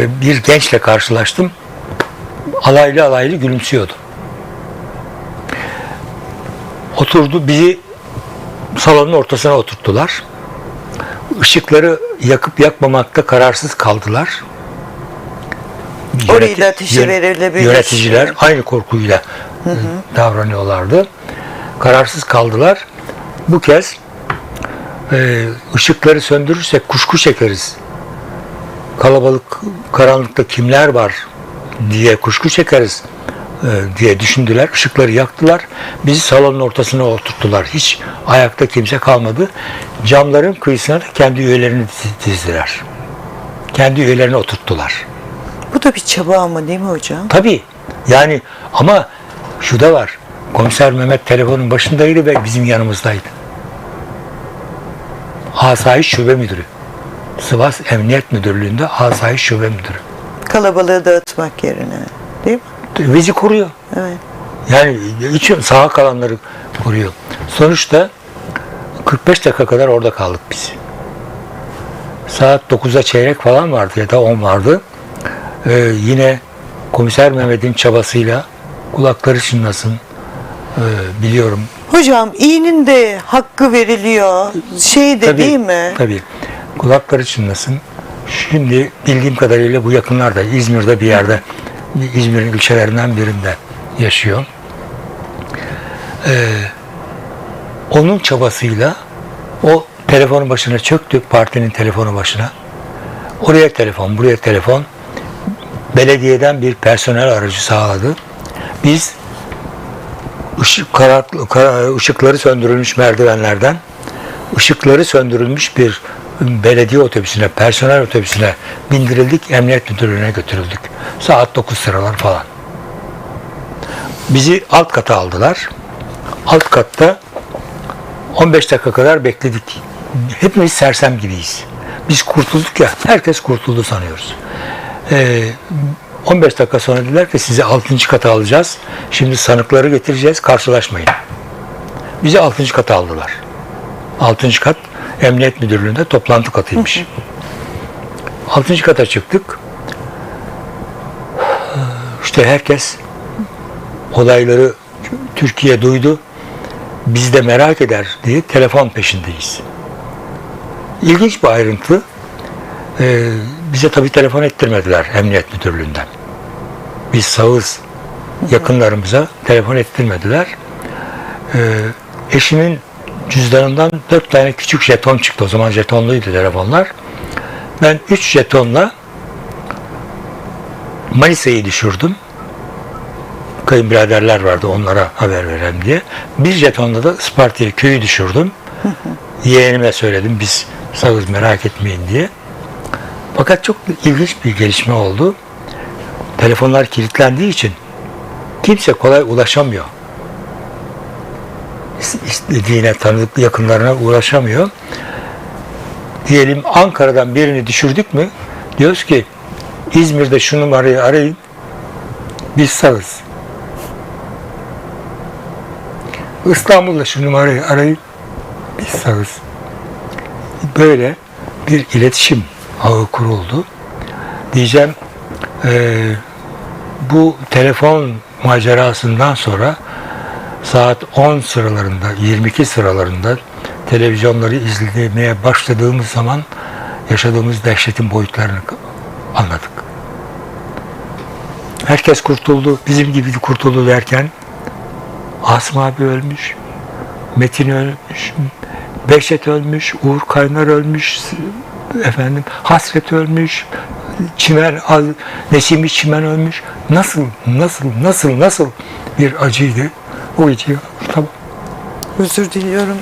Bir gençle karşılaştım. Alaylı alaylı gülümsüyordu. Oturdu bizi salonun ortasına oturttular. Işıkları yakıp yakmamakta kararsız kaldılar. Orayı Yöneti- da ateşe verilebilir. Yöneticiler aynı korkuyla e, davranıyorlardı. Kararsız kaldılar. Bu kez e, ışıkları söndürürsek kuşku çekeriz. Kalabalık karanlıkta kimler var diye kuşku çekeriz e, diye düşündüler. Işıkları yaktılar. Bizi salonun ortasına oturttular. Hiç ayakta kimse kalmadı. Camların kıyısına da kendi üyelerini diz- dizdiler. Kendi üyelerini oturttular. Bu da bir çaba ama değil mi hocam? Tabii. Yani ama şu da var. Komiser Mehmet telefonun başındaydı ve bizim yanımızdaydı. Asayiş Şube Müdürü. Sivas Emniyet Müdürlüğü'nde Asayiş Şube Müdürü. Kalabalığı dağıtmak yerine. Değil mi? Bizi koruyor. Evet. Yani için sağa kalanları koruyor. Sonuçta 45 dakika kadar orada kaldık biz. Saat 9'a çeyrek falan vardı ya da 10 vardı. Ee, yine komiser Mehmet'in çabasıyla kulakları çınlasın ee, biliyorum. Hocam iyinin de hakkı veriliyor. Şey de değil mi? Tabii. Kulakları çınlasın. Şimdi bildiğim kadarıyla bu yakınlarda İzmir'de bir yerde İzmir'in ilçelerinden birinde yaşıyor. Ee, onun çabasıyla o telefonun başına çöktü partinin telefonu başına. Oraya telefon, buraya telefon. Belediyeden bir personel aracı sağladı. Biz ışık, karar- kara- ışıkları söndürülmüş merdivenlerden ışıkları söndürülmüş bir belediye otobüsüne, personel otobüsüne bindirildik, emniyet müdürlüğüne götürüldük. Saat 9 sıralar falan. Bizi alt kata aldılar. Alt katta 15 dakika kadar bekledik. Hepimiz sersem gibiyiz. Biz kurtulduk ya, herkes kurtuldu sanıyoruz. Ee, 15 dakika sonra dediler ki sizi 6. kata alacağız. Şimdi sanıkları getireceğiz, karşılaşmayın. Bizi 6. kata aldılar. 6. kat Emniyet Müdürlüğü'nde toplantı katıymış. 6. kata çıktık. İşte herkes olayları Türkiye duydu. Biz de merak eder diye telefon peşindeyiz. İlginç bir ayrıntı. Ee, bize tabii telefon ettirmediler Emniyet Müdürlüğü'nden. Biz sağız yakınlarımıza telefon ettirmediler. Ee, eşimin cüzdanından dört tane küçük jeton çıktı. O zaman jetonluydu telefonlar. Ben üç jetonla Manisa'yı düşürdüm. Kayınbiraderler vardı onlara haber verelim diye. Bir jetonla da Isparta'ya köyü düşürdüm. Yeğenime söyledim biz sağız merak etmeyin diye. Fakat çok ilginç bir gelişme oldu. Telefonlar kilitlendiği için kimse kolay ulaşamıyor istediğine, tanıdık yakınlarına ulaşamıyor. Diyelim Ankara'dan birini düşürdük mü diyoruz ki İzmir'de şu numarayı arayın biz sağız. İstanbul'da şu numarayı arayın biz sağız. Böyle bir iletişim ağı kuruldu. Diyeceğim eee, bu telefon macerasından sonra saat 10 sıralarında, 22 sıralarında televizyonları izlemeye başladığımız zaman yaşadığımız dehşetin boyutlarını anladık. Herkes kurtuldu, bizim gibi kurtuldu derken Asım abi ölmüş, Metin ölmüş, Behçet ölmüş, Uğur Kaynar ölmüş, efendim Hasret ölmüş, Çimen, Nesimi Çimen ölmüş. Nasıl, nasıl, nasıl, nasıl bir acıydı. O acıyı tamam. Özür diliyorum.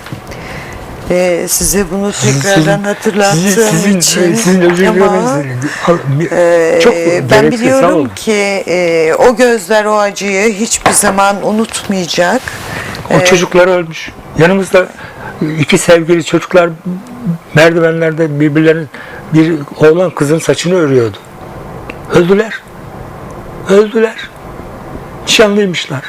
Ee, size bunu tekrardan hatırlattığım sizin, için. Sizin özür Ama, e, çok ben biliyorum ki e, o gözler o acıyı hiçbir zaman unutmayacak. O çocuklar ölmüş. Yanımızda iki sevgili çocuklar merdivenlerde birbirlerinin bir oğlan kızın saçını örüyordu. Öldüler. Öldüler. Nişanlıymışlar.